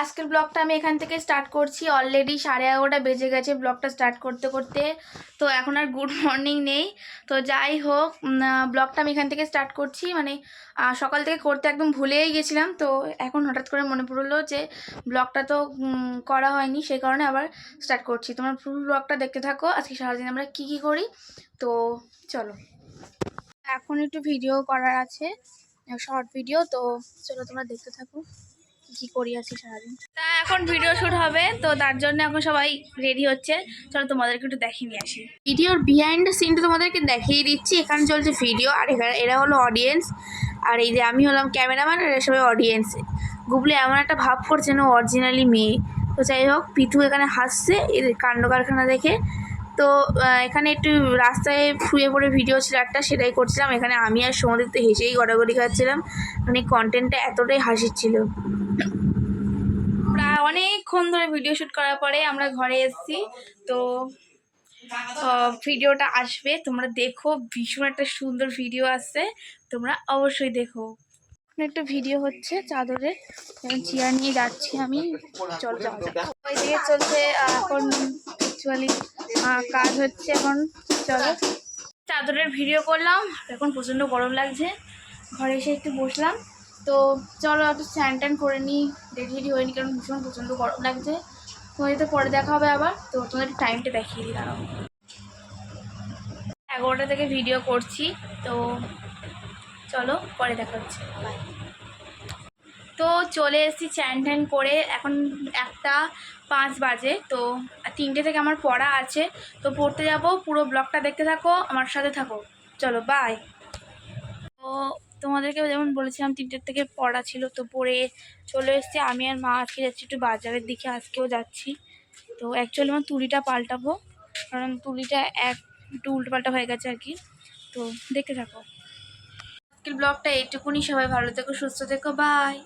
আজকের ব্লগটা আমি এখান থেকে স্টার্ট করছি। অলরেডি সাড়ে এগারোটা বেজে গেছে ব্লগটা স্টার্ট করতে করতে। তো এখন আর গুড মর্নিং নেই। তো যাই হোক ব্লগটা আমি এখান থেকে স্টার্ট করছি। মানে সকাল থেকে করতে একদম ভুলেই গেছিলাম। তো এখন হঠাৎ করে মনে পড়ল যে ব্লগটা তো করা হয়নি। সেই কারণে আবার স্টার্ট করছি। তোমার ফুল ব্লগটা দেখতে থাকো। আজকে সারাদিন আমরা কী কী করি? তো চলো। এখন একটু ভিডিও করার আছে শর্ট ভিডিও তো চলো তোমরা দেখতে থাকো। কি করি আছি সারাদিন? তা এখন ভিডিও শুট হবে তো তার জন্য এখন সবাই রেডি হচ্ছে। চলো তোমাদেরকে একটু দেখিয়ে নিয়ে আসি। ভিডিওর বিহাইন্ড দ্য সিনটা তোমাদেরকে দেখিয়ে দিচ্ছি এখানে চলছে ভিডিও আর এখানে এরা হলো অডিয়েন্স আর এই যে আমি হলাম ক্যামেরাম্যান আর এরা সবাই অডিয়েন্স গুগলে এমন একটা ভাব করছে না অরিজিনালি মেয়ে। তো যাই হোক পিঠু এখানে হাসছে এর কাণ্ড কারখানা দেখে। তো এখানে একটু রাস্তায় শুয়ে পড়ে ভিডিও ছিল একটা, সেটাই করছিলাম। এখানে আমি আর সমুদ্র তো হেসেই গড়াগড়ি খাচ্ছিলাম। মানে কন্টেন্টটা এতটাই হাসির ছিল। প্রায় অনেকক্ষণ ধরে ভিডিও শ্যুট করার পরে আমরা ঘরে এসেছি। তো ভিডিওটা আসবে। তোমরা দেখো, ভীষণ একটা সুন্দর ভিডিও আসছে। তোমরা অবশ্যই দেখো। একটা ভিডিও হচ্ছে চাদরে। চেয়ার নিয়ে যাচ্ছি আমি। চলো চলছে এখন অ্যাকচুয়ালি কাজ হচ্ছে এখন, চলো। চাদরের ভিডিও করলাম, এখন প্রচণ্ড গরম লাগছে। ঘরে এসে একটু বসলাম। তো চলো একটু স্ট্যান্ড ট্যান করে নিই রেডি রেডি হয়নি, কারণ ভীষণ প্রচণ্ড গরম লাগছে। তোমাদের তো পরে দেখা হবে আবার। তো তোমাদের টাইমটা দেখিয়ে দিই, দাঁড়াও। এগারোটা থেকে ভিডিও করছি, তো চলো, পরে দেখা হচ্ছে। বাই তো চলে এসেছি চ্যান ট্যান করে। এখন একটা পাঁচ বাজে, তো তিনটে থেকে আমার পড়া আছে। তো পড়তে যাব, পুরো ব্লগটা দেখতে থাকো, আমার সাথে থাকো। চলো বাই তো তোমাদেরকে যেমন বলেছিলাম, তিনটের থেকে পড়া ছিল, তো পড়ে চলে এসেছি। আমি আর মা আজকে যাচ্ছি একটু বাজারের দিকে, আজকেও যাচ্ছি। তো অ্যাকচুয়ালি আমার তুলিটা পাল্টাবো, কারণ তুলিটা এক একটু উল্টোপাল্টা হয়ে গেছে আর কি। তো দেখতে থাকো। আজকের ব্লগটা এইটুকুনি, সবাই ভালো থেকো, সুস্থ থেকো বাই